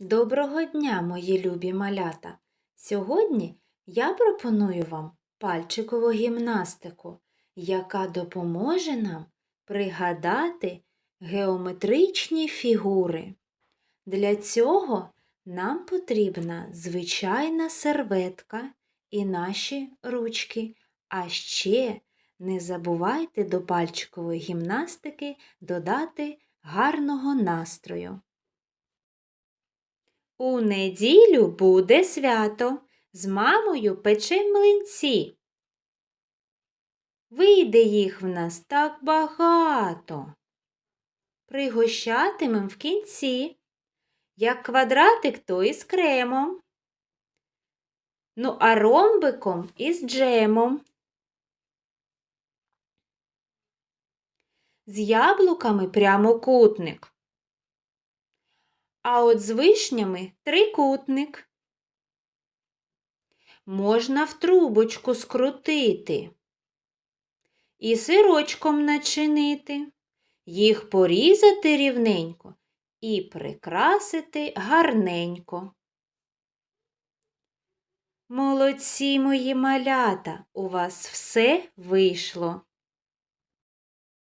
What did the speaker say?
Доброго дня, мої любі малята! Сьогодні я пропоную вам пальчикову гімнастику, яка допоможе нам пригадати геометричні фігури. Для цього нам потрібна звичайна серветка і наші ручки. А ще не забувайте до пальчикової гімнастики додати гарного настрою. У неділю буде свято. З мамою печем млинці. Вийде їх в нас так багато. Пригощатимем в кінці, як квадратик, то із кремом. Ну, а ромбиком із джемом. З яблуками прямокутник. А от з вишнями трикутник. Можна в трубочку скрутити і сирочком начинити, їх порізати рівненько і прикрасити гарненько. Молодці мої малята, у вас все вийшло.